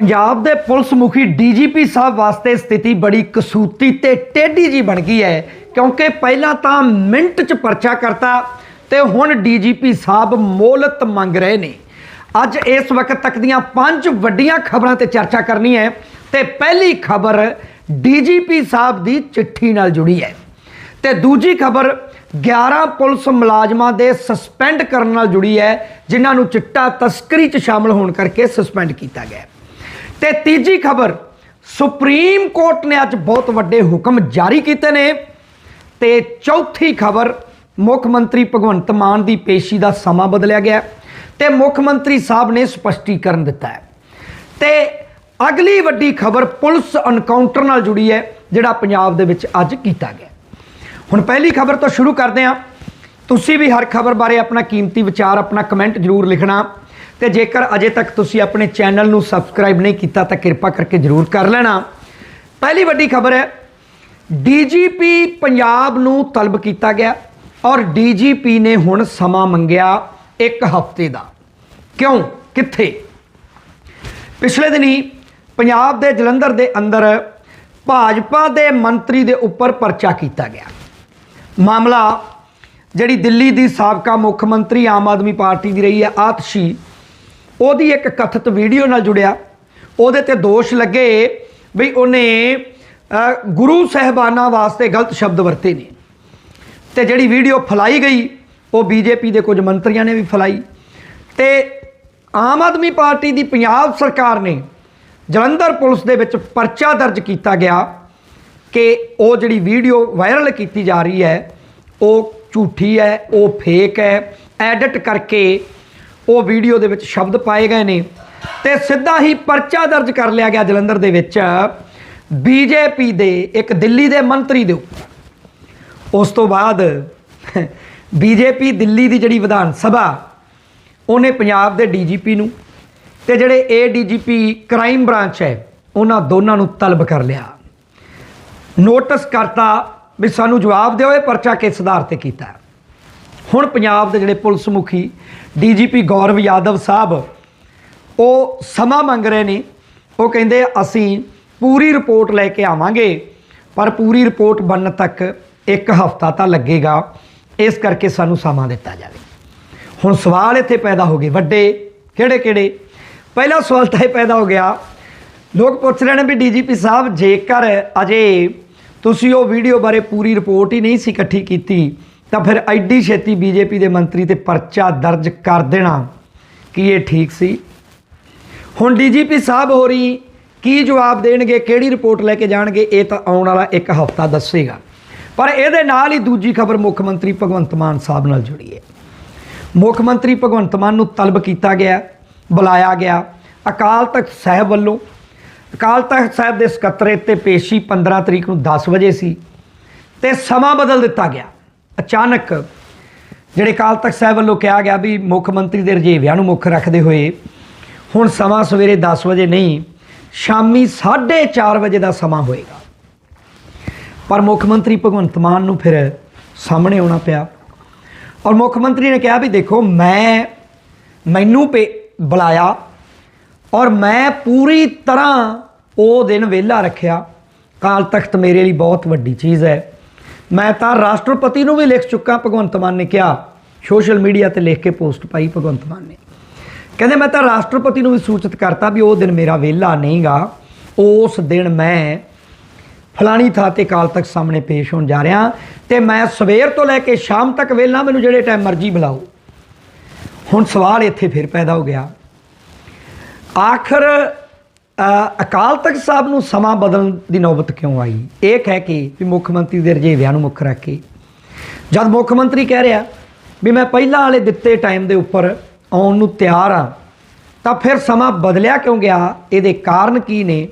ਪੰਜਾਬ ਦੇ ਪੁਲਿਸ ਮੁਖੀ ਡੀਜੀਪੀ ਸਾਹਿਬ ਵਾਸਤੇ ਸਥਿਤੀ ਬੜੀ ਕਸੂਤੀ ਤੇ ਟੇਢੀ ਜੀ ਬਣ ਗਈ ਹੈ, ਕਿਉਂਕਿ ਪਹਿਲਾਂ ਤਾਂ ਮਿੰਟ 'ਚ ਪਰਚਾ ਕਰਤਾ ਤੇ ਹੁਣ ਡੀਜੀਪੀ ਸਾਹਿਬ ਮੋਲਤ ਮੰਗ ਰਹੇ ਨੇ ਅੱਜ ਇਸ ਵਕਤ ਤੱਕ ਦੀਆਂ ਪੰਜ ਵੱਡੀਆਂ ਖਬਰਾਂ ਤੇ ਚਰਚਾ ਕਰਨੀ ਹੈ ਤੇ ਪਹਿਲੀ ਖਬਰ ਡੀਜੀਪੀ ਸਾਹਿਬ ਦੀ ਚਿੱਠੀ ਨਾਲ ਜੁੜੀ ਹੈ ਤੇ ਦੂਜੀ ਖਬਰ 11 ਪੁਲਿਸ ਮੁਲਾਜ਼ਮਾਂ ਦੇ ਸਸਪੈਂਡ ਕਰਨ ਨਾਲ ਜੁੜੀ ਹੈ, ਜਿਨ੍ਹਾਂ ਨੂੰ ਚਿੱਟਾ ਤਸਕਰੀ 'ਚ ਸ਼ਾਮਲ ਹੋਣ ਕਰਕੇ ਸਸਪੈਂਡ ਕੀਤਾ ਗਿਆ ਹੈ। ਤੇ ਤੀਜੀ ਖਬਰ, ਸੁਪਰੀਮ ਕੋਰਟ ਨੇ ਅੱਜ ਬਹੁਤ ਵੱਡੇ ਹੁਕਮ ਜਾਰੀ ਕੀਤੇ ਨੇ ਤੇ ਚੌਥੀ ਖਬਰ, ਮੁੱਖ ਮੰਤਰੀ ਭਗਵੰਤ ਮਾਨ ਦੀ ਪੇਸ਼ੀ ਦਾ ਸਮਾਂ ਬਦਲਿਆ ਗਿਆ ਹੈ ਤੇ ਮੁੱਖ ਮੰਤਰੀ ਸਾਹਿਬ ਨੇ ਸਪਸ਼ਟੀਕਰਨ ਦਿੱਤਾ ਹੈ। ਤੇ ਅਗਲੀ ਵੱਡੀ ਖਬਰ ਪੁਲਿਸ ਐਨਕਾਊਂਟਰ ਨਾਲ ਜੁੜੀ ਹੈ, ਜਿਹੜਾ ਪੰਜਾਬ ਦੇ ਵਿੱਚ ਅੱਜ ਕੀਤਾ ਗਿਆ। ਹੁਣ ਪਹਿਲੀ ਖਬਰ ਤੋਂ ਸ਼ੁਰੂ ਕਰਦੇ ਹਾਂ। ਤੁਸੀਂ ਵੀ ਹਰ ਖਬਰ ਬਾਰੇ ਆਪਣਾ ਕੀਮਤੀ ਵਿਚਾਰ, ਆਪਣਾ ਕਮੈਂਟ ਜ਼ਰੂਰ ਲਿਖਣਾ। ਤੇ ਜੇਕਰ ਅਜੇ ਤੱਕ ਤੁਸੀਂ ਆਪਣੇ ਚੈਨਲ ਨੂੰ ਸਬਸਕ੍ਰਾਈਬ ਨਹੀਂ ਕੀਤਾ, ਤਾਂ ਕਿਰਪਾ ਕਰਕੇ ਜ਼ਰੂਰ ਕਰ ਲੈਣਾ। ਪਹਿਲੀ ਵੱਡੀ ਖਬਰ ਹੈ, ਡੀਜੀਪੀ ਪੰਜਾਬ ਨੂੰ ਤਲਬ ਕੀਤਾ ਗਿਆ ਔਰ ਡੀਜੀਪੀ ਨੇ ਹੁਣ ਸਮਾਂ ਮੰਗਿਆ ਇੱਕ ਹਫ਼ਤੇ ਦਾ। ਕਿਉਂ? ਕਿੱਥੇ? ਪਿਛਲੇ ਦਿਨੀ ਪੰਜਾਬ ਦੇ ਜਲੰਧਰ ਦੇ ਅੰਦਰ ਭਾਜਪਾ ਦੇ ਮੰਤਰੀ ਦੇ ਉੱਪਰ ਪਰਚਾ ਕੀਤਾ ਗਿਆ। ਮਾਮਲਾ ਜਿਹੜੀ ਦਿੱਲੀ ਦੀ ਸਾਬਕਾ ਮੁੱਖ ਮੰਤਰੀ ਆਮ ਆਦਮੀ ਪਾਰਟੀ ਦੀ ਰਹੀ ਹੈ, ਆਤਸ਼ੀ ਉਹਦੀ ਇੱਕ ਕਥਿਤ ਵੀਡੀਓ ਨਾਲ ਜੁੜਿਆ। ਉਹਦੇ ਤੇ ਦੋਸ਼ ਲੱਗੇ ਵੀ ਉਹਨੇ ਗੁਰੂ ਸਹਿਬਾਨਾਂ ਵਾਸਤੇ ਗਲਤ ਸ਼ਬਦ ਵਰਤੇ ਨੇ। ਤੇ ਜਿਹੜੀ ਵੀਡੀਓ ਫਲਾਈ ਗਈ, ਉਹ ਬੀਜੇਪੀ ਦੇ ਕੁਝ ਮੰਤਰੀਆਂ ਨੇ ਵੀ ਫਲਾਈ। ਤੇ ਆਮ ਆਦਮੀ ਪਾਰਟੀ ਦੀ ਪੰਜਾਬ ਸਰਕਾਰ ਨੇ ਜਲੰਧਰ ਪੁਲਿਸ ਦੇ ਵਿੱਚ ਪਰਚਾ ਦਰਜ ਕੀਤਾ ਗਿਆ ਕਿ ਉਹ ਜਿਹੜੀ ਵੀਡੀਓ ਵਾਇਰਲ ਕੀਤੀ ਜਾ ਰਹੀ ਹੈ, ਉਹ ਝੂਠੀ ਹੈ, ਉਹ ਫੇਕ ਹੈ। ਐਡਿਟ ਕਰਕੇ ਉਹ ਵੀਡੀਓ ਦੇ ਵਿੱਚ ਸ਼ਬਦ ਪਾਏ ਗਏ ਨੇ ਤੇ ਸਿੱਧਾ ਹੀ ਪਰਚਾ ਦਰਜ ਕਰ ਲਿਆ ਗਿਆ ਜਲੰਧਰ ਦੇ ਵਿੱਚ। ਬੀਜੇਪੀ ਦੇ ਇੱਕ ਦਿੱਲੀ ਦੇ ਮੰਤਰੀ ਦੇ ਉੱਪਰ। ਉਸ ਤੋਂ ਬਾਅਦ ਬੀਜੇਪੀ ਦਿੱਲੀ ਦੀ ਜਿਹੜੀ ਵਿਧਾਨ ਸਭਾ, ਉਹਨੇ ਪੰਜਾਬ ਦੇ ਡੀਜੀਪੀ ਨੂੰ ਤੇ ਜਿਹੜੇ ਏ ਏਡੀਜੀਪੀ ਕ੍ਰਾਈਮ ਬ੍ਰਾਂਚ ਹੈ, ਉਹਨਾਂ ਦੋਨਾਂ ਨੂੰ ਤਲਬ ਕਰ ਲਿਆ। ਨੋਟਿਸ ਕਰਤਾ ਵੀ ਸਾਨੂੰ ਜਵਾਬ ਦਿਓ ਇਹ ਪਰਚਾ ਕਿਸ ਆਧਾਰ ਤੇ ਕੀਤਾ। ਹੁਣ ਪੰਜਾਬ ਦੇ ਜਿਹੜੇ ਪੁਲਿਸ ਮੁਖੀ ਡੀਜੀਪੀ ਗੌਰਵ ਯਾਦਵ ਸਾਹਿਬ, ਉਹ ਸਮਾਂ ਮੰਗ ਰਹੇ ਨੇ। ਉਹ ਕਹਿੰਦੇ, ਅਸੀਂ ਪੂਰੀ ਰਿਪੋਰਟ ਲੈ ਕੇ ਆਵਾਂਗੇ, ਪਰ ਪੂਰੀ ਰਿਪੋਰਟ ਬਣਨ ਤੱਕ ਇੱਕ ਹਫ਼ਤਾ ਤਾਂ ਲੱਗੇਗਾ। ਇਸ ਕਰਕੇ ਸਾਨੂੰ ਸਮਾਂ ਦਿੱਤਾ ਜਾਵੇ। ਹੁਣ ਸਵਾਲ ਇੱਥੇ ਪੈਦਾ ਹੋ ਗਏ। ਵੱਡੇ ਕਿਹੜੇ ਕਿਹੜੇ ਪਹਿਲਾ ਸਵਾਲ ਤਾਂ ਇਹ ਪੈਦਾ ਹੋ ਗਿਆ। ਲੋਕ ਪੁੱਛ ਰਹੇ ਨੇ ਵੀ ਡੀਜੀਪੀ ਸਾਹਿਬ, ਜੇਕਰ ਅਜੇ ਤੁਸੀਂ ਉਹ ਵੀਡੀਓ ਬਾਰੇ ਪੂਰੀ ਰਿਪੋਰਟ ਹੀ ਨਹੀਂ ਸੀ ਇਕੱਠੀ ਕੀਤੀ ਤਾਂ ਫਿਰ ਐਡੀ ਛੇਤੀ ਬੀਜੇਪੀ ਦੇ ਮੰਤਰੀ ਤੇ ਪਰਚਾ ਦਰਜ ਕਰ ਦੇਣਾ, ਕੀ ਇਹ ਠੀਕ ਸੀ? ਹੁਣ ਡੀਜੀਪੀ ਸਾਹਿਬ ਹੋਰੀ ਕੀ ਜਵਾਬ ਦੇਣਗੇ, ਕਿਹੜੀ ਰਿਪੋਰਟ ਲੈ ਕੇ ਜਾਣਗੇ, ਇਹ ਤਾਂ ਆਉਣ ਵਾਲਾ ਇੱਕ ਹਫ਼ਤਾ ਦੱਸੇਗਾ। ਪਰ ਇਹਦੇ ਨਾਲ ਹੀ ਦੂਜੀ ਖਬਰ ਮੁੱਖ ਮੰਤਰੀ ਭਗਵੰਤ ਮਾਨ ਸਾਹਿਬ ਨਾਲ ਜੁੜੀ ਹੈ। ਮੁੱਖ ਮੰਤਰੀ ਭਗਵੰਤ ਮਾਨ ਨੂੰ ਤਲਬ ਕੀਤਾ ਗਿਆ, ਬੁਲਾਇਆ ਗਿਆ, ਅਕਾਲ ਤਖਤ ਸਾਹਿਬ ਵੱਲੋਂ। ਅਕਾਲ ਤਖਤ ਸਾਹਿਬ ਦੇ ਸਕੱਤਰੇਤ ਤੇ ਪੇਸ਼ੀ 15 ਤਰੀਕ ਨੂੰ 10 ਵਜੇ ਸੀ ਤੇ ਸਮਾਂ ਬਦਲ ਦਿੱਤਾ ਗਿਆ। ਅਚਾਨਕ ਜਿਹੜੇ ਅਕਾਲ ਤਖਤ ਸਾਹਿਬ ਵੱਲੋਂ ਕਿਹਾ ਗਿਆ ਵੀ ਮੁੱਖ ਮੰਤਰੀ ਦੇ ਰਜੇਵਿਆਂ ਨੂੰ ਮੁੱਖ ਰੱਖਦੇ ਹੋਏ ਹੁਣ ਸਮਾਂ ਸਵੇਰੇ 10 ਵਜੇ ਨਹੀਂ, ਸ਼ਾਮੀ 4:30 ਵਜੇ ਦਾ ਸਮਾਂ ਹੋਏਗਾ। ਪਰ ਮੁੱਖ ਮੰਤਰੀ ਭਗਵੰਤ ਮਾਨ ਨੂੰ ਫਿਰ ਸਾਹਮਣੇ ਆਉਣਾ ਪਿਆ ਔਰ ਮੁੱਖ ਮੰਤਰੀ ਨੇ ਕਿਹਾ ਵੀ ਦੇਖੋ ਮੈਂ, ਮੈਨੂੰ ਪੇ ਬੁਲਾਇਆ ਔਰ ਮੈਂ ਪੂਰੀ ਤਰ੍ਹਾਂ ਉਹ ਦਿਨ ਵਿਹਲਾ ਰੱਖਿਆ। ਕਾਲ ਤਖਤ ਮੇਰੇ ਲਈ ਬਹੁਤ ਵੱਡੀ ਚੀਜ਼ ਹੈ। ਮੈਂ ਤਾਂ ਰਾਸ਼ਟਰਪਤੀ ਨੂੰ ਵੀ ਲਿਖ ਚੁੱਕਾ, ਭਗਵੰਤ ਮਾਨ ਨੇ ਕਿਹਾ। ਸੋਸ਼ਲ ਮੀਡੀਆ ਤੇ ਲਿਖ ਕੇ ਪੋਸਟ ਪਾਈ ਭਗਵੰਤ ਮਾਨ ਨੇ। ਕਹਿੰਦੇ, ਮੈਂ ਤਾਂ ਰਾਸ਼ਟਰਪਤੀ ਨੂੰ ਵੀ ਸੂਚਿਤ ਕਰਤਾ ਵੀ ਉਹ ਦਿਨ ਮੇਰਾ ਵਿਹਲਾ ਨਹੀਂਗਾ। ਉਸ ਦਿਨ ਮੈਂ ਫਲਾਣੀ ਥਾਂ ਤੇ ਕਾਲ ਤੱਕ ਸਾਹਮਣੇ ਪੇਸ਼ ਹੋਣ ਜਾ ਰਿਹਾ ਤੇ ਮੈਂ ਸਵੇਰ ਤੋਂ ਲੈ ਕੇ ਸ਼ਾਮ ਤੱਕ ਵਿਹਲਾ, ਮੈਨੂੰ ਜਿਹੜੇ ਟਾਈਮ ਮਰਜ਼ੀ ਬੁਲਾਓ। ਹੁਣ ਸਵਾਲ ਇੱਥੇ ਫਿਰ ਪੈਦਾ ਹੋ ਗਿਆ। ਆਖਰ ਅਕਾਲ ਤਖਤ ਸਾਹਿਬ ਨੂੰ ਸਮਾਂ ਬਦਲਣ ਦੀ ਨੌਬਤ ਕਿਉਂ ਆਈ? ਇਹ ਕਹਿ ਕੇ ਵੀ ਮੁੱਖ ਮੰਤਰੀ ਦੇ ਰਜੇਵਿਆਂ ਨੂੰ ਮੁੱਖ ਰੱਖ ਕੇ। ਜਦ ਮੁੱਖ ਮੰਤਰੀ ਕਹਿ ਰਿਹਾ ਵੀ ਮੈਂ ਪਹਿਲਾਂ ਵਾਲੇ ਦਿੱਤੇ ਟਾਈਮ ਦੇ ਉੱਪਰ ਆਉਣ ਨੂੰ ਤਿਆਰ ਆ ਤਾਂ ਫਿਰ ਸਮਾਂ ਬਦਲਿਆ ਕਿਉਂ ਗਿਆ? ਇਹਦੇ ਕਾਰਨ ਕੀ ਨੇ?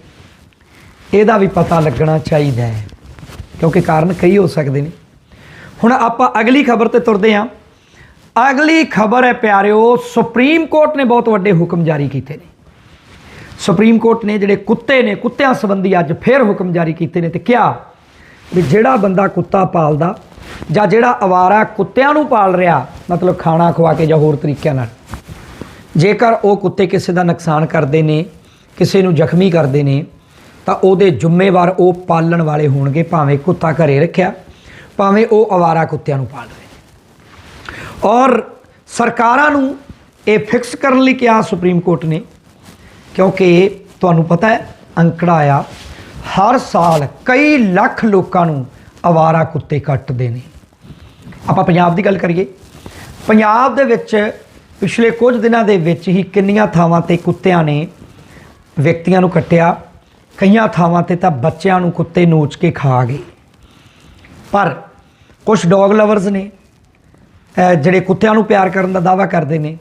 ਇਹਦਾ ਵੀ ਪਤਾ ਲੱਗਣਾ ਚਾਹੀਦਾ ਹੈ, ਕਿਉਂਕਿ ਕਾਰਨ ਕਈ ਹੋ ਸਕਦੇ ਨੇ। ਹੁਣ ਆਪਾਂ ਅਗਲੀ ਖਬਰ ਤੇ ਤੁਰਦੇ ਹਾਂ। ਅਗਲੀ ਖਬਰ ਹੈ ਪਿਆਰਿਓ, ਸੁਪਰੀਮ ਕੋਰਟ ਨੇ ਬਹੁਤ ਵੱਡੇ ਹੁਕਮ ਜਾਰੀ ਕੀਤੇ ਨੇ। ਸੁਪਰੀਮ ਕੋਰਟ ਨੇ ਜਿਹੜੇ ਕੁੱਤੇ ਨੇ, ਕੁੱਤਿਆਂ ਸੰਬੰਧੀ ਅੱਜ ਫਿਰ ਹੁਕਮ ਜਾਰੀ ਕੀਤੇ ਨੇ ਤੇ ਕਿਹਾ ਵੀ ਜਿਹੜਾ ਬੰਦਾ ਕੁੱਤਾ ਪਾਲਦਾ ਜਾਂ ਜਿਹੜਾ ਅਵਾਰਾ ਕੁੱਤਿਆਂ ਨੂੰ ਪਾਲ ਰਿਹਾ, ਮਤਲਬ ਖਾਣਾ ਖਵਾ ਕੇ ਜਾਂ ਹੋਰ ਤਰੀਕਿਆਂ ਨਾਲ, ਜੇਕਰ ਉਹ ਕੁੱਤੇ ਕਿਸੇ ਦਾ ਨੁਕਸਾਨ ਕਰਦੇ ਨੇ, ਕਿਸੇ ਨੂੰ ਜ਼ਖਮੀ ਕਰਦੇ ਨੇ, ਤਾਂ ਉਹਦੇ ਜ਼ਿੰਮੇਵਾਰ ਉਹ ਪਾਲਣ ਵਾਲੇ ਹੋਣਗੇ, ਭਾਵੇਂ ਕੁੱਤਾ ਘਰੇ ਰੱਖਿਆ, ਭਾਵੇਂ ਉਹ ਅਵਾਰਾ ਕੁੱਤਿਆਂ ਨੂੰ ਪਾਲ ਰਹੇ। ਔਰ ਸਰਕਾਰਾਂ ਨੂੰ ਇਹ ਫਿਕਸ ਕਰਨ ਲਈ ਕਿਹਾ ਸੁਪਰੀਮ ਕੋਰਟ ਨੇ ਕਿਉਂਕਿ ਤੁਹਾਨੂੰ ਪਤਾ ਹੈ, ਅੰਕੜਾ ਆ ਹਰ ਸਾਲ ਕਈ ਲੱਖ ਲੋਕਾਂ ਨੂੰ ਅਵਾਰਾ ਕੁੱਤੇ ਕੱਟਦੇ ਨੇ। ਆਪਾਂ ਪੰਜਾਬ ਦੀ ਗੱਲ ਕਰੀਏ। ਪੰਜਾਬ ਦੇ ਵਿੱਚ ਪਿਛਲੇ ਕੁਝ ਦਿਨਾਂ ਦੇ ਵਿੱਚ ਹੀ ਕਿੰਨੀਆਂ ਥਾਵਾਂ ਤੇ ਕੁੱਤਿਆਂ ਨੇ ਵਿਅਕਤੀਆਂ ਨੂੰ ਕੱਟਿਆ। ਕਈਆਂ ਥਾਵਾਂ ਤੇ ਤਾਂ ਬੱਚਿਆਂ ਨੂੰ ਕੁੱਤੇ ਨੋਚ ਕੇ ਖਾ ਗਏ। ਪਰ ਕੁਝ ਡੌਗ ਲਵਰਸ ਨੇ ਜਿਹੜੇ ਕੁੱਤਿਆਂ ਨੂੰ ਪਿਆਰ ਕਰਨ ਦਾ ਦਾਵਾ ਕਰਦੇ ਨੇ,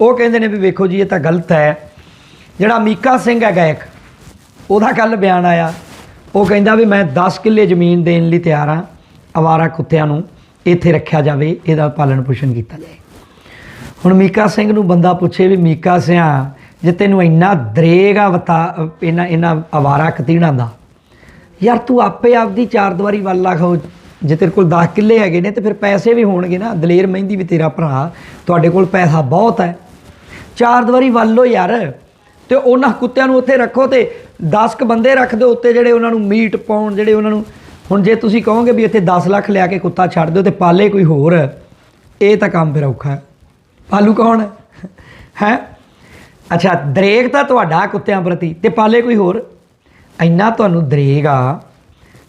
ਉਹ ਕਹਿੰਦੇ ਨੇ ਵੀ ਵੇਖੋ ਜੀ, ਇਹ ਤਾਂ ਗਲਤ ਹੈ। ਜਿਹੜਾ ਮੀਕਾ ਸਿੰਘ ਹੈ ਗਾਇਕ ਉਹਦਾ ਕੱਲ ਬਿਆਨ ਆਇਆ। ਉਹ ਕਹਿੰਦਾ ਵੀ ਮੈਂ 10 ਕਿੱਲੇ ਜ਼ਮੀਨ ਦੇਣ ਲਈ ਤਿਆਰ ਹਾਂ, ਅਵਾਰਾ ਕੁੱਤਿਆਂ ਨੂੰ ਇੱਥੇ ਰੱਖਿਆ ਜਾਵੇ, ਇਹਦਾ ਪਾਲਣ ਪੋਸ਼ਣ ਕੀਤਾ ਜਾਏ। ਹੁਣ ਮੀਕਾ ਸਿੰਘ ਨੂੰ ਬੰਦਾ ਪੁੱਛੇ ਵੀ ਮੀਕਾ ਸਿਆ, ਜੇ ਤੈਨੂੰ ਇੰਨਾ ਦਰੇਗਾ ਵਤਾ ਇਹਨਾਂ ਇਹਨਾਂ ਅਵਾਰਾ ਕਤੀੜਾਂ ਦਾ, ਯਾਰ ਤੂੰ ਆਪੇ ਆਪਦੀ ਚਾਰ ਦੀਵਾਰੀ ਵੱਲ ਲਾਖੋ ਜੇ ਤੇਰੇ ਕੋਲ 10 ਕਿੱਲੇ ਹੈਗੇ ਨੇ ਤੇ ਫਿਰ ਪੈਸੇ ਵੀ ਹੋਣਗੇ ਨਾ। ਦਲੇਰ ਮਹਿੰਦੀ ਵੀ ਤੇਰਾ ਭਰਾ, ਤੁਹਾਡੇ ਕੋਲ ਪੈਸਾ ਬਹੁਤ ਹੈ। ਚਾਰ ਦੀਵਾਰੀ ਵੱਲ ਲੋ ਯਾਰ ਤੇ ਉਹਨਾਂ ਕੁੱਤਿਆਂ ਨੂੰ ਉੱਥੇ ਰੱਖੋ ਤੇ 10 ਕ ਬੰਦੇ ਰੱਖ ਦਿਓ ਉੱਤੇ ਜਿਹੜੇ ਉਹਨਾਂ ਨੂੰ ਮੀਟ ਪਾਉਣ, ਜਿਹੜੇ ਉਹਨਾਂ ਨੂੰ। ਹੁਣ ਜੇ ਤੁਸੀਂ ਕਹੋਗੇ ਵੀ ਇੱਥੇ 10 ਲੱਖ ਲਿਆ ਕੇ ਕੁੱਤਾ ਛੱਡ ਦਿਓ ਤੇ ਪਾਲੇ ਕੋਈ ਹੋਰ, ਇਹ ਤਾਂ ਕੰਮ ਫਿਰ ਔਖਾ ਹੈ। ਪਾਲੂ ਕੌਣ? ਹੈ? ਹੈ ਅੱਛਾ, ਦਰੇਗ ਤਾਂ ਤੁਹਾਡਾ ਕੁੱਤਿਆਂ ਪ੍ਰਤੀ ਤੇ ਪਾਲੇ ਕੋਈ ਹੋਰ? ਇੰਨਾ ਤੁਹਾਨੂੰ ਦਰੇਗ ਆ।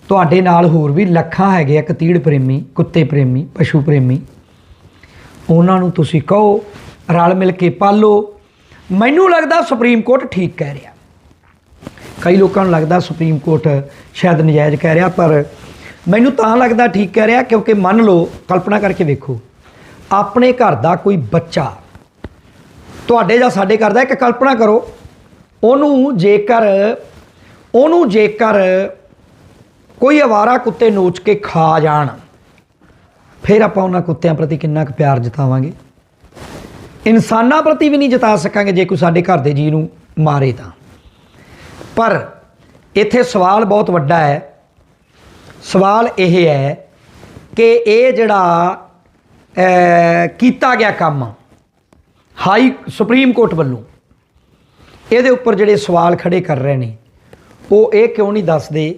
ਤੁਹਾਡੇ ਨਾਲ ਹੋਰ ਵੀ ਲੱਖਾਂ ਹੈਗੇ ਆ ਕਤੀੜ ਪ੍ਰੇਮੀ, ਕੁੱਤੇ ਪ੍ਰੇਮੀ, ਪਸ਼ੂ ਪ੍ਰੇਮੀ। ਉਹਨਾਂ ਨੂੰ ਤੁਸੀਂ ਕਹੋ, ਰਲ ਮਿਲ ਕੇ ਪਾਲੋ। ਮੈਨੂੰ ਲੱਗਦਾ ਸੁਪਰੀਮ ਕੋਰਟ ਠੀਕ ਕਹਿ ਰਿਹਾ। ਕਈ ਲੋਕਾਂ ਨੂੰ ਲੱਗਦਾ ਸੁਪਰੀਮ ਕੋਰਟ ਸ਼ਾਇਦ ਨਜਾਇਜ਼ ਕਹਿ ਰਿਹਾ, ਪਰ ਮੈਨੂੰ ਤਾਂ ਲੱਗਦਾ ਠੀਕ ਕਹਿ ਰਿਹਾ ਕਿਉਂਕਿ ਮੰਨ ਲਓ, ਕਲਪਨਾ ਕਰਕੇ ਵੇਖੋ, ਆਪਣੇ ਘਰ ਦਾ ਕੋਈ ਬੱਚਾ ਤੁਹਾਡੇ ਜਾਂ ਸਾਡੇ ਘਰ ਦਾ ਇੱਕ ਕਲਪਨਾ ਕਰੋ, ਉਹਨੂੰ ਜੇਕਰ ਉਹਨੂੰ ਜੇਕਰ ਕੋਈ ਅਵਾਰਾ ਕੁੱਤੇ ਨੋਚ ਕੇ ਖਾ ਜਾਣ, ਫਿਰ ਆਪਾਂ ਉਹਨਾਂ ਕੁੱਤਿਆਂ ਪ੍ਰਤੀ ਕਿੰਨਾ ਕੁ ਪਿਆਰ ਜਤਾਵਾਂਗੇ। ਇਨਸਾਨਾਂ ਪ੍ਰਤੀ ਵੀ ਨਹੀਂ ਜਤਾ ਸਕਾਂਗੇ ਜੇ ਕੋਈ ਸਾਡੇ ਘਰ ਦੇ ਜੀ ਨੂੰ ਮਾਰੇ ਤਾਂ। ਪਰ ਇੱਥੇ ਸਵਾਲ ਬਹੁਤ ਵੱਡਾ ਹੈ। ਸਵਾਲ ਇਹ ਹੈ ਕਿ ਇਹ ਜਿਹੜਾ ਕੀਤਾ ਗਿਆ ਕੰਮ ਹਾਈ ਸੁਪਰੀਮ ਕੋਰਟ ਵੱਲੋਂ, ਇਹਦੇ ਉੱਪਰ ਜਿਹੜੇ ਸਵਾਲ ਖੜੇ ਕਰ ਰਹੇ ਨੇ, ਉਹ ਇਹ ਕਿਉਂ ਨਹੀਂ ਦੱਸਦੇ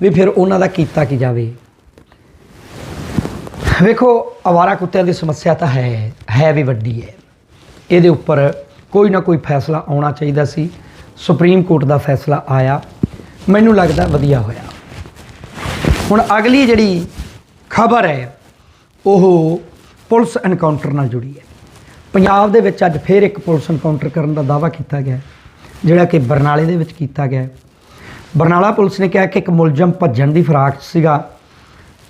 ਵੀ ਫਿਰ ਉਹਨਾਂ ਦਾ ਕੀਤਾ ਕੀ ਜਾਵੇ? ਵੇਖੋ, ਅਵਾਰਾ ਕੁੱਤਿਆਂ ਦੀ ਸਮੱਸਿਆ ਤਾਂ ਹੈ ਹੈ ਵੀ ਵੱਡੀ ਹੈ। ਇਹਦੇ ਉੱਪਰ ਕੋਈ ਨਾ ਕੋਈ ਫੈਸਲਾ ਆਉਣਾ ਚਾਹੀਦਾ ਸੀ। ਸੁਪਰੀਮ ਕੋਰਟ ਦਾ ਫੈਸਲਾ ਆਇਆ। ਮੈਨੂੰ ਲੱਗਦਾ ਵਧੀਆ ਹੋਇਆ। ਹੁਣ ਅਗਲੀ ਜਿਹੜੀ ਖਬਰ ਹੈ, ਉਹ ਪੁਲਿਸ ਐਨਕਾਊਂਟਰ ਨਾਲ ਜੁੜੀ ਹੈ। ਪੰਜਾਬ ਦੇ ਵਿੱਚ ਅੱਜ ਫੇਰ ਇੱਕ ਪੁਲਿਸ ਐਨਕਾਊਂਟਰ ਕਰਨ ਦਾ ਦਾਅਵਾ ਕੀਤਾ ਗਿਆ ਜਿਹੜਾ ਕਿ ਬਰਨਾਲੇ ਦੇ ਵਿੱਚ ਕੀਤਾ ਗਿਆ ਬਰਨਾਲਾ ਪੁਲਿਸ ਨੇ ਕਿਹਾ ਕਿ ਇੱਕ ਮੁਲਜ਼ਮ ਭੱਜਣ ਦੀ ਫਰਾਕ 'ਚ ਸੀਗਾ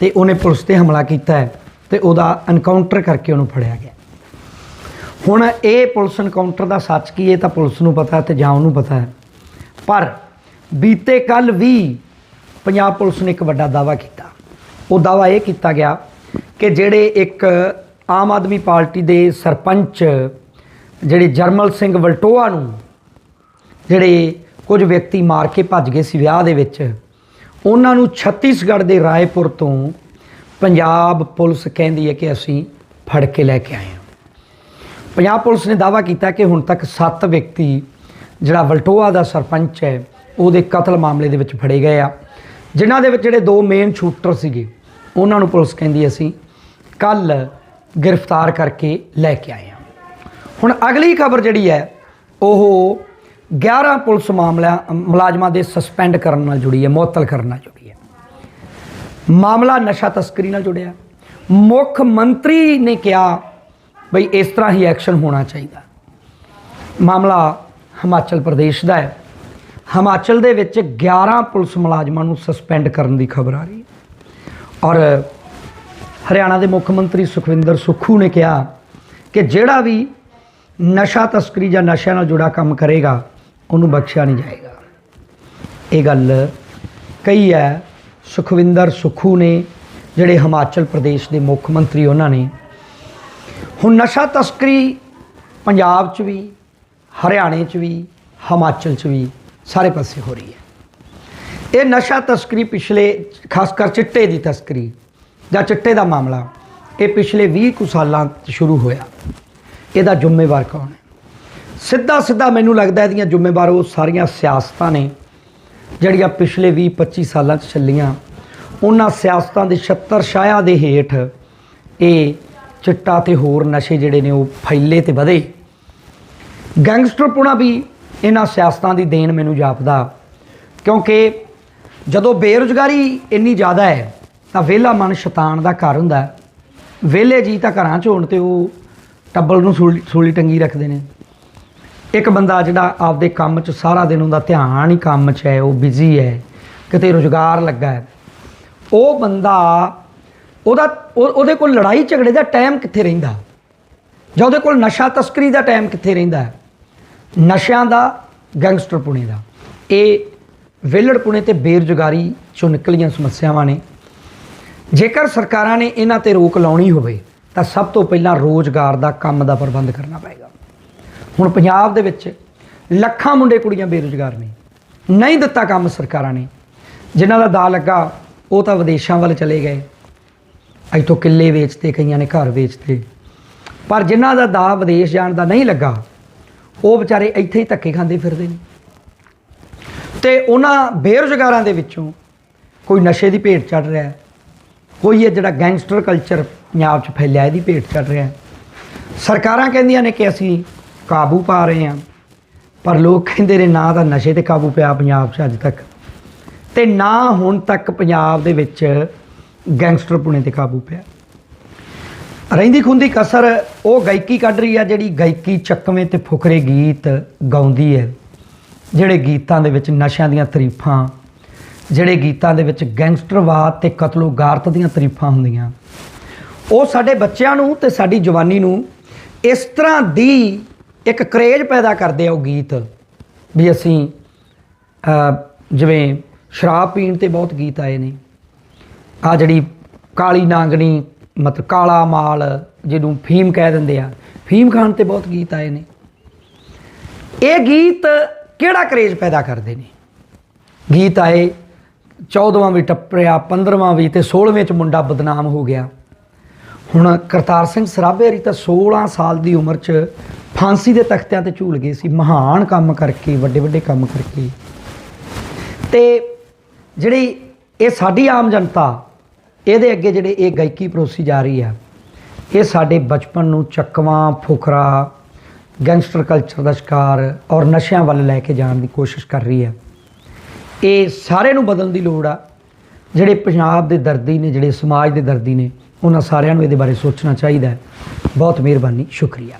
ਤੇ ਉਹਨੇ ਪੁਲਿਸ ਤੇ ਹਮਲਾ ਕੀਤਾ ਹੈ ਤੇ ਉਹਦਾ ਐਨਕਾਊਂਟਰ ਕਰਕੇ ਉਹਨੂੰ ਫੜਿਆ ਗਿਆ ਹੁਣ ਇਹ ਪੁਲਿਸ ਐਨਕਾਊਂਟਰ ਦਾ ਸੱਚ ਕੀ ਹੈ ਤਾਂ ਪੁਲਿਸ ਨੂੰ ਪਤਾ ਤੇ ਜਾਂ ਉਹਨੂੰ ਪਤਾ ਹੈ। ਪਰ ਬੀਤੇ ਕੱਲ ਵੀ ਪੰਜਾਬ ਪੁਲਿਸ ਨੇ ਇੱਕ ਵੱਡਾ ਦਾਅਵਾ ਕੀਤਾ। ਉਹ ਦਾਅਵਾ ਇਹ ਕੀਤਾ ਗਿਆ ਕਿ ਜਿਹੜੇ ਇੱਕ ਆਮ ਆਦਮੀ ਪਾਰਟੀ ਦੇ ਸਰਪੰਚ ਜਿਹੜੇ ਜਰਮਲ ਸਿੰਘ ਵਲਟੋਆ ਨੂੰ ਜਿਹੜੇ ਕੁਝ ਵਿਅਕਤੀ ਮਾਰ ਕੇ ਭੱਜ ਗਏ ਸੀ ਵਿਆਹ ਦੇ ਵਿੱਚ, ਉਹਨਾਂ ਨੂੰ ਛੱਤੀਸਗੜ੍ਹ ਦੇ ਰਾਏਪੁਰ ਤੋਂ ਪੰਜਾਬ ਪੁਲਿਸ ਕਹਿੰਦੀ ਹੈ ਕਿ ਅਸੀਂ ਫੜ ਕੇ ਲੈ ਕੇ ਆਏ ਹਾਂ। ਪੰਜਾਬ ਪੁਲਿਸ ਨੇ ਦਾਅਵਾ ਕੀਤਾ ਕਿ ਹੁਣ ਤੱਕ 7 ਵਿਅਕਤੀ ਜਿਹੜਾ ਵਲਟੋਆ ਦਾ ਸਰਪੰਚ ਹੈ, ਉਹਦੇ ਕਤਲ ਮਾਮਲੇ ਦੇ ਵਿੱਚ ਫੜੇ ਗਏ ਆ। ਜਿਨ੍ਹਾਂ ਦੇ ਵਿੱਚ ਜਿਹੜੇ ਦੋ ਮੇਨ ਸ਼ੂਟਰ ਸੀਗੇ, ਉਹਨਾਂ ਨੂੰ ਪੁਲਿਸ ਕਹਿੰਦੀ ਅਸੀਂ ਕੱਲ ਗ੍ਰਿਫਤਾਰ ਕਰਕੇ ਲੈ ਕੇ ਆਏ ਹਾਂ ਹੁਣ ਅਗਲੀ ਖਬਰ ਜਿਹੜੀ ਹੈ, ਉਹ 11 ਪੁਲਿਸ ਮਾਮਲਿਆਂ, ਮੁਲਾਜ਼ਮਾਂ ਦੇ ਸਸਪੈਂਡ ਕਰਨ ਨਾਲ ਜੁੜੀ ਹੈ, ਮੁਅੱਤਲ ਕਰਨ ਨਾਲ ਜੁੜੀ ਹੈ। ਮਾਮਲਾ ਨਸ਼ਾ ਤਸਕਰੀ ਨਾਲ ਜੁੜਿਆ। ਮੁੱਖ ਮੰਤਰੀ ਨੇ ਕਿਹਾ ਬਈ ਇਸ ਤਰ੍ਹਾਂ ਹੀ ਐਕਸ਼ਨ ਹੋਣਾ ਚਾਹੀਦਾ। ਮਾਮਲਾ ਹਿਮਾਚਲ ਪ੍ਰਦੇਸ਼ ਦਾ ਹੈ। ਹਿਮਾਚਲ ਦੇ ਵਿੱਚ 11 ਪੁਲਿਸ ਮੁਲਾਜ਼ਮਾਂ ਨੂੰ ਸਸਪੈਂਡ ਕਰਨ ਦੀ ਖਬਰ ਆ ਰਹੀ ਹੈ। ਔਰ ਹਰਿਆਣਾ ਦੇ ਮੁੱਖ ਮੰਤਰੀ ਸੁਖਵਿੰਦਰ ਸੁੱਖੂ ਨੇ ਕਿਹਾ ਕਿ ਜਿਹੜਾ ਵੀ ਨਸ਼ਾ ਤਸਕਰੀ ਜਾਂ ਨਸ਼ਿਆਂ ਨਾਲ ਜੁੜਾ ਕੰਮ ਕਰੇਗਾ, ਉਹਨੂੰ ਬਖਸ਼ਿਆ ਨਹੀਂ ਜਾਏਗਾ। ਇਹ ਗੱਲ ਕਹੀ ਹੈ ਸੁਖਵਿੰਦਰ ਸੁੱਖੂ ਨੇ, ਜਿਹੜੇ ਹਿਮਾਚਲ ਪ੍ਰਦੇਸ਼ ਦੇ ਮੁੱਖ ਮੰਤਰੀ ਉਹਨਾਂ ਨੇ। ਹੁਣ ਨਸ਼ਾ ਤਸਕਰੀ ਪੰਜਾਬ 'ਚ ਵੀ, ਹਰਿਆਣੇ 'ਚ ਵੀ, ਹਿਮਾਚਲ 'ਚ ਵੀ ਸਾਰੇ ਪਾਸੇ ਹੋ ਰਹੀ ਹੈ। ਇਹ ਨਸ਼ਾ ਤਸਕਰੀ ਪਿਛਲੇ, ਖਾਸ ਕਰ ਚਿੱਟੇ ਦੀ ਤਸਕਰੀ ਜਾਂ ਚਿੱਟੇ ਦਾ ਮਾਮਲਾ, ਇਹ ਪਿਛਲੇ 20 ਕੁ ਸਾਲਾਂ 'ਚ ਸ਼ੁਰੂ ਹੋਇਆ। ਇਹਦਾ ਜ਼ਿੰਮੇਵਾਰ ਕੌਣ ਹੈ? ਸਿੱਧਾ ਸਿੱਧਾ ਮੈਨੂੰ ਲੱਗਦਾ ਇਹਦੀਆਂ ਜ਼ਿੰਮੇਵਾਰ ਉਹ ਸਾਰੀਆਂ ਸਿਆਸਤਾਂ ਨੇ, ਜਿਹੜੀਆਂ ਪਿਛਲੇ 20 25 ਸਾਲਾਂ 'ਚ ਚੱਲੀਆਂ। ਉਹਨਾਂ ਸਿਆਸਤਾਂ ਦੇ ਛੱਤਰ ਛਾਇਆ ਦੇ ਹੇਠ ਇਹ ਚਿੱਟਾ ਤੇ ਹੋਰ ਨਸ਼ੇ ਜਿਹੜੇ ਨੇ ਉਹ ਫੈਲੇ ਤੇ ਵਧੇ। ਗੈਂਗਸਟਰਪੁਣਾ ਵੀ ਇਹਨਾਂ ਸਿਆਸਤਾਂ ਦੀ ਦੇਣ ਮੈਨੂੰ ਜਾਪਦਾ। ਕਿਉਂਕਿ ਜਦੋਂ ਬੇਰੁਜ਼ਗਾਰੀ ਇੰਨੀ ਜ਼ਿਆਦਾ ਹੈ, ਤਾਂ ਵਿਹਲਾ ਮਨ ਸ਼ੈਤਾਨ ਦਾ ਘਰ ਹੁੰਦਾ ਵਿਹਲੇ ਜੀ ਤਾਂ ਘਰਾਂ 'ਚ ਹੋਣ ਤੇ ਉਹ ਟੱਬਲ ਨੂੰ ਸੂਲੀ ਸੂਲੀ ਟੰਗੀ ਰੱਖਦੇ ਨੇ। ਇੱਕ ਬੰਦਾ ਜਿਹੜਾ ਆਪਦੇ ਕੰਮ 'ਚ ਸਾਰਾ ਦਿਨ ਉਹਦਾ ਧਿਆਨ ਹੀ ਕੰਮ 'ਚ ਹੈ, ਉਹ ਬਿਜ਼ੀ ਹੈ, ਕਿਤੇ ਰੁਜ਼ਗਾਰ ਲੱਗਾ ਹੈ। ਉਹ ਬੰਦਾ ਉਹਦਾ ਉਹ- ਉਹਦੇ ਕੋਲ ਲੜਾਈ ਝਗੜੇ ਦਾ ਟਾਈਮ ਕਿੱਥੇ ਰਹਿੰਦਾ? ਜਾਂ ਉਹਦੇ ਕੋਲ ਨਸ਼ਾ ਤਸਕਰੀ ਦਾ ਟਾਈਮ ਕਿੱਥੇ ਰਹਿੰਦਾ? ਨਸ਼ਿਆਂ ਦਾ, ਗੈਂਗਸਟਰ ਪੁਣੇ ਦਾ। ਇਹ ਵਿਹਲੜ ਪੁਣੇ ਤੇ ਬੇਰੁਜ਼ਗਾਰੀ ਚੋਂ ਨਿਕਲੀਆਂ ਸਮੱਸਿਆਵਾਂ ਨੇ। ਜੇਕਰ ਸਰਕਾਰਾਂ ਨੇ ਇਹਨਾਂ ਤੇ ਰੋਕ ਲਾਉਣੀ ਹੋਵੇ, ਤਾਂ ਸਭ ਤੋਂ ਪਹਿਲਾਂ ਰੋਜ਼ਗਾਰ ਦਾ ਕੰਮ ਦਾ ਪ੍ਰਬੰਧ ਕਰਨਾ ਪਏਗਾ। ਹੁਣ ਪੰਜਾਬ ਦੇ ਵਿੱਚ ਲੱਖਾਂ ਮੁੰਡੇ ਕੁੜੀਆਂ ਬੇਰੁਜ਼ਗਾਰ ਨੇ। ਨਹੀਂ ਦਿੱਤਾ ਕੰਮ ਸਰਕਾਰਾਂ ਨੇ। ਜਿਨ੍ਹਾਂ ਦਾ ਦਾ ਲੱਗਾ, ਉਹ ਤਾਂ ਵਿਦੇਸ਼ਾਂ ਵੱਲ ਚਲੇ ਗਏ। ਇੱਥੋਂ ਕਿੱਲੇ ਵੇਚਤੇ, ਕਈਆਂ ਨੇ ਘਰ ਵੇਚਤੇ। ਪਰ ਜਿਨ੍ਹਾਂ ਦਾ ਦਾ ਵਿਦੇਸ਼ ਜਾਣ ਦਾ ਨਹੀਂ ਲੱਗਾ, ਉਹ ਵਿਚਾਰੇ ਇੱਥੇ ਹੀ ਧੱਕੇ ਖਾਂਦੇ ਫਿਰਦੇ ਨੇ। ਤੇ ਉਹਨਾਂ ਬੇਰੁਜ਼ਗਾਰਾਂ ਦੇ ਵਿੱਚੋਂ ਕੋਈ ਨਸ਼ੇ ਦੀ ਭੇਟ ਚੜ ਰਿਹਾ ਕੋਈ ਇਹ ਜਿਹੜਾ ਗੈਂਗਸਟਰ ਕਲਚਰ ਪੰਜਾਬ 'ਚ ਫੈਲਿਆ, ਇਹਦੀ ਭੇਟ ਚੜ ਰਿਹਾ ਸਰਕਾਰਾਂ ਕਹਿੰਦੀਆਂ ਨੇ ਕਿ ਅਸੀਂ ਕਾਬੂ ਪਾ ਰਹੇ ਹਾਂ, ਪਰ ਲੋਕ ਕਹਿੰਦੇ ਨੇ ਨਾ ਤਾਂ ਨਸ਼ੇ ਤੇ ਕਾਬੂ ਪਿਆ ਪੰਜਾਬ 'ਚ ਅੱਜ ਤੱਕ। ਤੇ ਨਾ ਹੁਣ ਤੱਕ ਪੰਜਾਬ ਦੇ ਵਿੱਚ ਗੈਂਗਸਟਰ ਪੁਣੇ ਤੇ ਕਾਬੂ ਪਿਆ। ਰਹਿੰਦੀ ਖੁੰਦੀ ਕਸਰ, ਉਹ ਗਾਇਕੀ ਕੱਢ ਰਹੀ ਆ ਜਿਹੜੀ ਗਾਇਕੀ ਚੱਕਵੇਂ ਤੇ ਫੁਕਰੇ ਗੀਤ ਗਾਉਂਦੀ ਹੈ ਜਿਹੜੇ ਗੀਤਾਂ ਦੇ ਵਿੱਚ ਨਸ਼ਿਆਂ ਦੀਆਂ ਤਾਰੀਫਾਂ, ਜਿਹੜੇ ਗੀਤਾਂ ਦੇ ਵਿੱਚ ਗੈਂਗਸਟਰਵਾਦ ਤੇ ਕਤਲੋਗਾਰਤ ਦੀਆਂ ਤਾਰੀਫਾਂ ਹੁੰਦੀਆਂ। ਉਹ ਸਾਡੇ ਬੱਚਿਆਂ ਨੂੰ ਤੇ ਸਾਡੀ ਜਵਾਨੀ ਨੂੰ ਇਸ ਤਰ੍ਹਾਂ ਦੀ ਇੱਕ ਕਰੇਜ ਪੈਦਾ ਕਰਦੇ ਆ ਉਹ ਗੀਤ, ਵੀ ਅਸੀਂ ਜਿਵੇਂ ਸ਼ਰਾਬ ਪੀਣ ਤੇ ਬਹੁਤ ਗੀਤ ਆਏ ਨੇ। ਆ ਜਿਹੜੀ ਕਾਲੀ ਨਾਂਗਣੀ, ਮਤਲਬ ਕਾਲਾ ਮਾਲ ਜਿਹਨੂੰ ਫੀਮ ਕਹਿ ਦਿੰਦੇ ਆ, ਫੀਮ ਖਾਣ ਤੇ ਬਹੁਤ ਗੀਤ ਆਏ ਨੇ। ਇਹ ਗੀਤ ਕਿਹੜਾ ਕਰੇਜ ਪੈਦਾ ਕਰਦੇ ਨੇ? ਗੀਤ ਆਏ 14ਵਾਂ ਵੀ ਟੱਪਰਿਆ 15ਵਾਂ ਵੀ ਤੇ 16ਵੇਂ ਚ ਮੁੰਡਾ ਬਦਨਾਮ ਹੋ ਗਿਆ। ਹੁਣ ਕਰਤਾਰ ਸਿੰਘ ਸਰਾਭੇ ਹਰੀ ਤਾਂ 16 ਸਾਲ ਦੀ ਉਮਰ 'ਚ ਫਾਂਸੀ ਦੇ ਤਖਤਿਆਂ ਤੇ ਝੂਲ ਗਏ ਸੀ, ਮਹਾਨ ਕੰਮ ਕਰਕੇ, ਵੱਡੇ ਵੱਡੇ ਕੰਮ ਕਰਕੇ। ਤੇ ਜਿਹੜੀ ਇਹ ਸਾਡੀ ਆਮ ਜਨਤਾ ਇਹਦੇ ਅੱਗੇ ਜਿਹੜੇ ਇਹ ਗਾਇਕੀ ਪਰੋਸੀ ਜਾ ਰਹੀ ਆ, ਇਹ ਸਾਡੇ ਬਚਪਨ ਨੂੰ ਚੱਕਵਾਂ, ਫੁਕਰਾ, ਗੈਂਗਸਟਰ ਕਲਚਰ ਦਾ ਸ਼ਿਕਾਰ ਔਰ ਨਸ਼ਿਆਂ ਵੱਲ ਲੈ ਕੇ ਜਾਣ ਦੀ ਕੋਸ਼ਿਸ਼ ਕਰ ਰਹੀ ਹੈ ਇਹ ਸਾਰੇ ਨੂੰ ਬਦਲਣ ਦੀ ਲੋੜ ਆ। ਜਿਹੜੇ ਪੰਜਾਬ ਦੇ ਦਰਦੀ ਨੇ, ਜਿਹੜੇ ਸਮਾਜ ਦੇ ਦਰਦੀ ਨੇ, ਉਹਨਾਂ ਸਾਰਿਆਂ ਨੂੰ ਇਹਦੇ ਬਾਰੇ ਸੋਚਣਾ ਚਾਹੀਦਾ ਬਹੁਤ ਮਿਹਰਬਾਨੀ, ਸ਼ੁਕਰੀਆ।